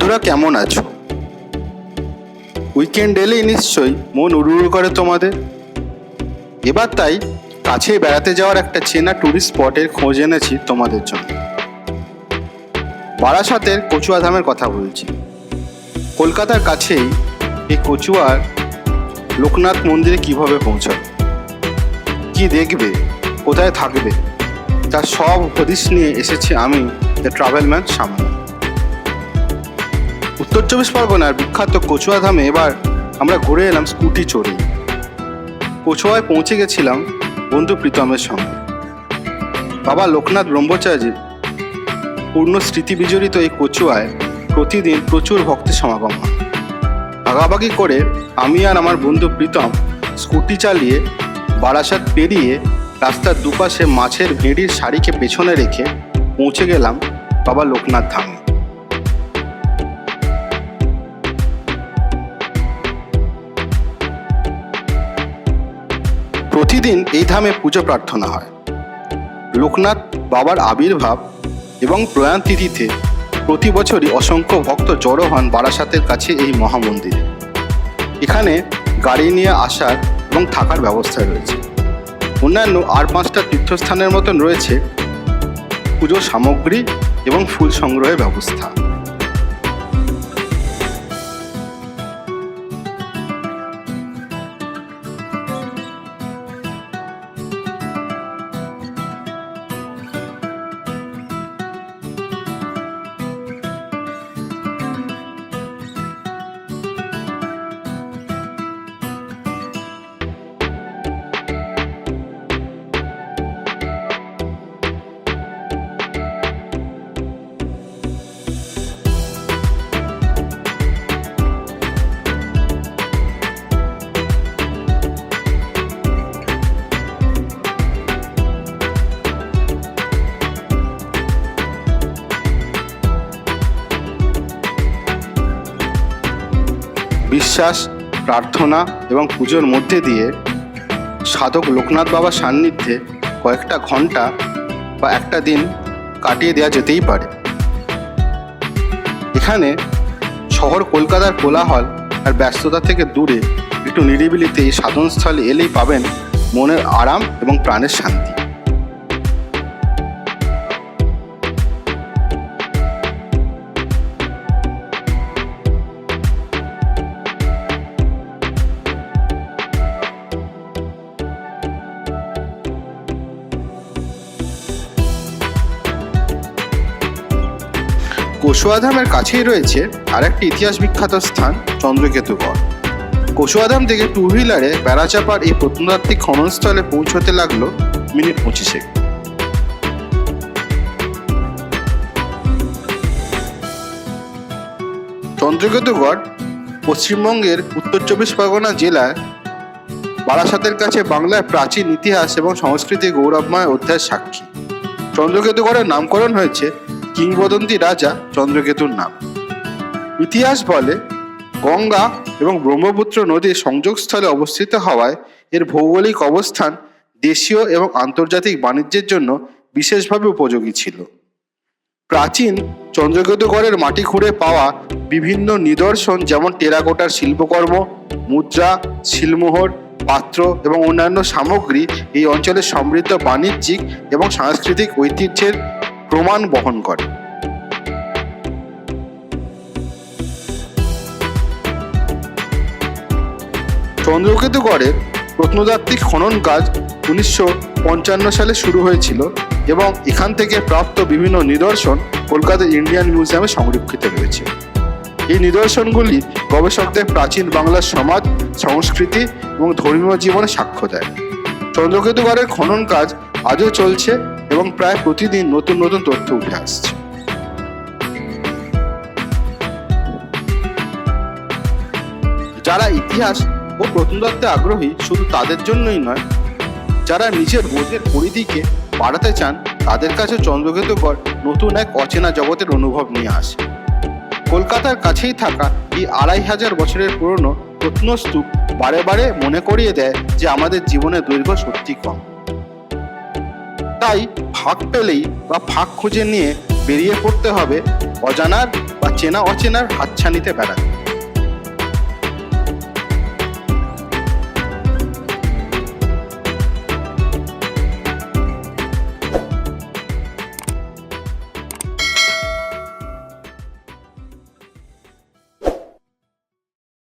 কেমন আছো? উইকেন্ড এলেই নিশ্চয়ই মন উড়ু উড়ু করে তোমাদের। এবার তাই কাছে বেড়াতে যাওয়ার একটা চেনা ট্যুরিস্ট স্পটের খোঁজ এনেছি তোমাদের জন্য। বারাসাতের কচুয়া ধামের কথা বলছি। কলকাতার কাছেই এই কচুয়ার লোকনাথ মন্দিরে কীভাবে পৌঁছাবে? কি দেখবে? কোথায় থাকবে? তার সব হদিশ নিয়ে এসেছি আমি দ্য ট্রাভেল ম্যান সামনে চব্বিশ পরগনার বিখ্যাত কচুয়া ধামে এবার আমরা ঘুরে এলাম স্কুটি চড়ে। কচুয়ায় পৌঁছে গেছিলাম বন্ধু প্রীতমের সঙ্গে। বাবা লোকনাথ ব্রহ্মচারী পূর্ণ স্মৃতি বিজড়িত এই কচুয়ায় প্রতিদিন প্রচুর ভক্তের সমাগম হয়। ভাগাভাগি করে আমি আর আমার বন্ধু প্রীতম স্কুটি চালিয়ে বারাসাত পেরিয়ে রাস্তার দুপাশে মাছের ভেড়ির শাড়িকে পেছনে রেখে পৌঁছে গেলাম বাবা লোকনাথ ধামে। প্রতিদিন এই ধামে পুজো প্রার্থনা হয়। লোকনাথ বাবার আবির্ভাব এবং প্রয়াণ তিথিতে প্রতি বছরই অসংখ্য ভক্ত জড়ো হন বারাসাতের কাছে এই মহামন্দিরে। এখানে গাড়ি নিয়ে আসার এবং থাকার ব্যবস্থা রয়েছে। অন্যান্য আর পাঁচটা তীর্থস্থানের মতন রয়েছে পুজোর সামগ্রী এবং ফুল সংগ্রহের ব্যবস্থা। বিশ্বাস, প্রার্থনা এবং পুজোর মধ্যে দিয়ে সাধক লোকনাথ বাবার সান্নিধ্যে কয়েকটা ঘণ্টা বা একটা দিন কাটিয়ে দেওয়া যেতেই পারে। এখানে শহর কলকাতার কোলাহল আর ব্যস্ততা থেকে দূরে একটু নিরিবিলিতে এই সাধনস্থলে এলেই পাবেন মনের আরাম এবং প্রাণের শান্তি। কসুয়াধামের কাছেই রয়েছে আরেকটি ইতিহাস বিখ্যাত স্থান চন্দ্রকেতুগড় কসুয়াধাম থেকে টু হুইলারে বেড়াচাপার এই প্রত্নতাত্ত্বিক খননস্থলে পৌঁছতে লাগল মিনিট পঁচিশে চন্দ্রকেতুগড় পশ্চিমবঙ্গের উত্তর চব্বিশ পরগনা জেলায় বারাসাতের কাছে বাংলার প্রাচীন ইতিহাস এবং সংস্কৃতির গৌরবময় অধ্যায়ের সাক্ষী। চন্দ্রকেতুগড়ের নামকরণ হয়েছে কিংবদন্তি রাজা চন্দ্রকেতুর নাম। ইতিহাস বলে, গঙ্গা এবং ব্রহ্মপুত্র নদীর সংযোগস্থলে অবস্থিত হওয়ায় এর ভৌগোলিক অবস্থান দেশীয় এবং আন্তর্জাতিক বাণিজ্যের জন্য বিশেষভাবে উপযোগী ছিল। প্রাচীন চন্দ্রকেতুগড়ের মাটি খুঁড়ে পাওয়া বিভিন্ন নিদর্শন যেমন টেরাকোটার শিল্পকর্ম, মুদ্রা, শিলমোহর, পাত্র এবং অন্যান্য সামগ্রী এই অঞ্চলের সমৃদ্ধ বাণিজ্যিক এবং সাংস্কৃতিক ঐতিহ্যের প্রমাণ বহন করে। চন্দ্রকেতুগড়ের প্রত্নতাত্ত্বিক খনন কাজ উনিশশো পঞ্চান্ন সালে শুরু হয়েছিল এবং এখান থেকে প্রাপ্ত বিভিন্ন নিদর্শন কলকাতা ইন্ডিয়ান মিউজিয়ামে সংরক্ষিত রয়েছে। এই নিদর্শনগুলি গবেষকদের প্রাচীন বাংলার সমাজ, সংস্কৃতি এবং ধর্মীয় জীবনে সাক্ষ্য দেয়। চন্দ্রকেতুগড়ের খনন কাজ আজও চলছে এবং প্রায় প্রতিদিন নতুন নতুন তথ্য উঠে আসছে। যারা ইতিহাস ও প্রত্নতত্ত্বে আগ্রহী, শুধু তাদের জন্যই নয়, যারা নিজের বোধের পরিধিকে বাড়াতে চান, তাদের কাছে চন্দ্রকেতুগড় নতুন এক অচেনা জগতের অনুভব নিয়ে আসে। কলকাতার কাছেই থাকা এই আড়াই হাজার বছরের পুরনো প্রত্নস্তূপ বারে বারে মনে করিয়ে দেয় যে আমাদের জীবনের দৈর্ঘ্য সত্যি কম। তাই ফাঁক পেলেই বা ফাঁক খুঁজে নিয়ে বেরিয়ে পড়তে হবে। অজানার বা চেনা অচেনার হাতছানিতে বেড়াতে।